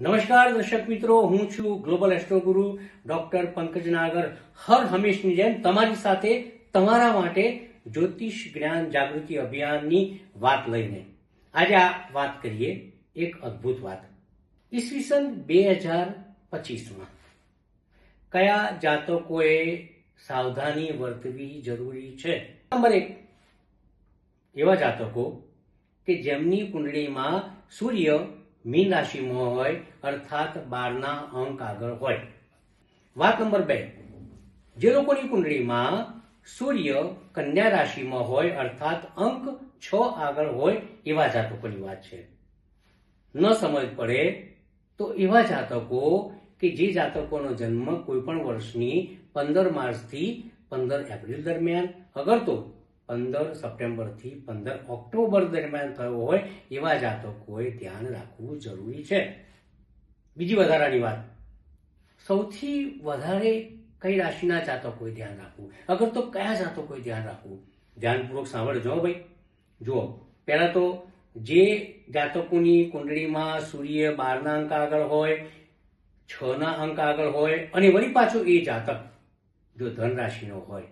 નમસ્કાર દર્શક મિત્રો, હું છું ગ્લોબલ એસ્ટ્રોગુરુ ડોક્ટર પંકજ નાગર. હર હંમેશની જેમ તમારી સાથે તમારા માટે જ્યોતિષ જ્ઞાન જાગૃતિ અભિયાનની વાત લઈને. આજે આ વાત કરીએ, એક અદ્ભુત વાત. ઈસવીસન બે હજાર પચીસમાં કયા જાતકોએ સાવધાની વર્તવી જરૂરી છે? નંબર એક, એવા જાતકો કે જેમની કુંડળીમાં સૂર્ય મીન રાશિમાં હોય, અર્થાત બારના અંક આગળ હોય. વાત નંબર બે. જે લોકોની કુંડળીમાં સૂર્ય કન્યા રાશિમાં હોય, અર્થાત અંક છ આગળ હોય, એવા જાતકોની વાત છે. ન સમજ પડે તો એવા જાતકો કે જે જાતકોનો જન્મ કોઈ પણ વર્ષની પંદર માર્ચથી પંદર એપ્રિલ દરમિયાન. અગર તો પંદર સપ્ટેમ્બરથી પંદર ઓક્ટોબર દરમિયાન થયો હોય એવા જાતકોએ ધ્યાન રાખવું જરૂરી છે. બીજી વધારાની વાત. સૌથી વધારે કઈ રાશિના જાતકોએ ધ્યાન રાખવું? અગર તો કયા જાતકોએ ધ્યાન રાખવું? ધ્યાનપૂર્વક સાંભળજો ભાઈ. જુઓ, પહેલાં તો જે જાતકોની કુંડળીમાં સૂર્ય બારના અંક આગળ હોય, છના અંક આગળ હોય, અને વળી પાછો એ જાતક, જો ધન રાશિનો હોય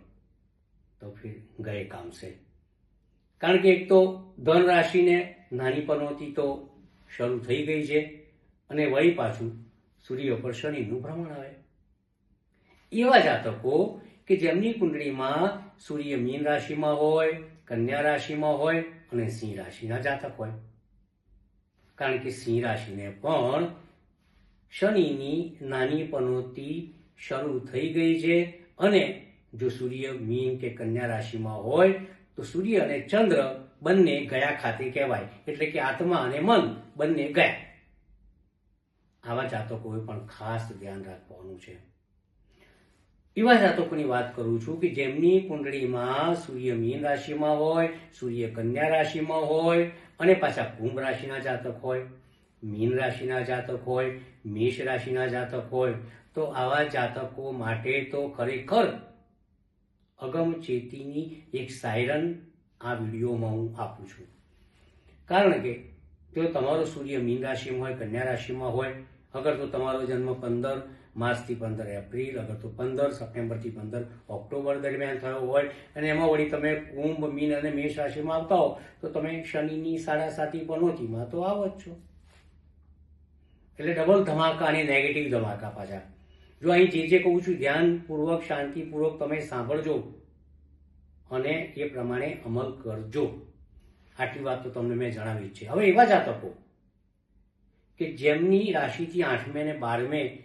તો ફિર ગયે કામ છે કારણ કે એક તો ધન રાશિને નાની પનોતી તો શરૂ થઈ ગઈ છે અને વળી પાછું સૂર્ય પર શનિનું ભ્રમણ આવે. એવા જાતકો કે જેમની કુંડળીમાં સૂર્ય મીન રાશિમાં હોય, કન્યા રાશિમાં હોય અને સિંહ રાશિના જાતક હોય. કારણ કે સિંહ રાશિને પણ શનિની નાની પનોતી શરૂ થઈ ગઈ છે અને જો સૂર્ય મીન કે કન્યા રાશિમાં હોય, તો સૂર્ય અને ચંદ્ર બંને ગયા ખાતે કહેવાય. એટલે કે આત્મા અને મન બંને ગયા. આવા જાતકોએ પણ ખાસ ધ્યાન રાખવાનું છે. એવા જાતકોની વાત કરું છું કે જેમની કુંડળીમાં સૂર્ય મીન રાશિમાં હોય, સૂર્ય કન્યા રાશિમાં હોય, અને પાછા કુંભ રાશિના જાતક હોય, મીન રાશિના જાતક હોય, મેષ રાશિના જાતક હોય, તો આવા જાતકો માટે તો ખરેખર અગમચેતીની એક સાયરન આ વિડીયોમાં હું આપું છું. કારણ કે જો તમારો સૂર્ય મીન રાશિમાં હોય, કન્યા રાશિમાં હોય, અગર તો તમારો જન્મ પંદર માર્ચથી પંદર એપ્રિલ, અગર તો પંદર સપ્ટેમ્બરથી પંદર ઓક્ટોબર દરમિયાન થયો હોય અને એમાં વળી તમે કુંભ, મીન અને મેષ રાશિમાં આવતા હો, તો તમે શનિની સાડા સાતી પનોતીમાં તો આવો જ છો. એટલે ડબલ ધમાકા અને નેગેટિવ ધમાકા પાછા. જો અહીં જે જે કહું છું, ધ્યાનપૂર્વક, શાંતિપૂર્વક તમે સાંભળજો અને એ પ્રમાણે અમલ કરજો. આટલી વાત તો તમને મેં જણાવી છે. હવે એવા જાતકો કે જેમની રાશિથી આઠમે ને બારમે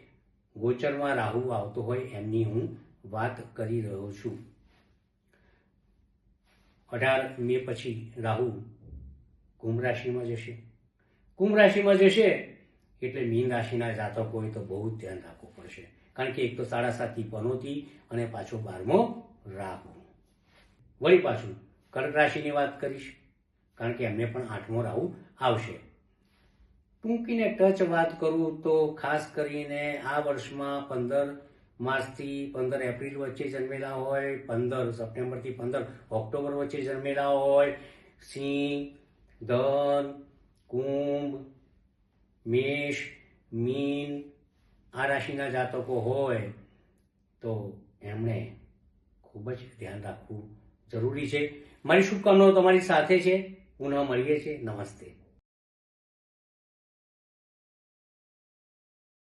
ગોચરમાં રાહુ આવતો હોય, એમની હું વાત કરી રહ્યો છું. અઢાર મે પછી રાહુ કુંભ રાશિમાં જશે. કુંભ રાશિમાં જશે એટલે મીન રાશિના જાતકોએ તો બહુ જ ધ્યાન રાખવું પડશે. કારણ કે એક તો સાડા સાતથી પનોતી અને પાછો બારમો રાહુ. વળી પાછું કર્ક રાશિની વાત કરીશ, કારણ કે એમને પણ આઠમો રાહુ આવશે. ટૂંકીને ટચ વાત કરું તો ખાસ કરીને આ વર્ષમાં પંદર માર્ચથી પંદર એપ્રિલ વચ્ચે જન્મેલા હોય, પંદર સપ્ટેમ્બરથી પંદર ઓક્ટોબર વચ્ચે જન્મેલા હોય, સિંહ, ધન, કુંભ, મેષ, મીન આ રાશિના જાતકો હોય તો એમણે ખૂબ જ ધ્યાન રાખવું જરૂરી છે. મારી શુભકામનાઓ તમારી સાથે છે. પુનઃ મળીએ છીએ. નમસ્તે.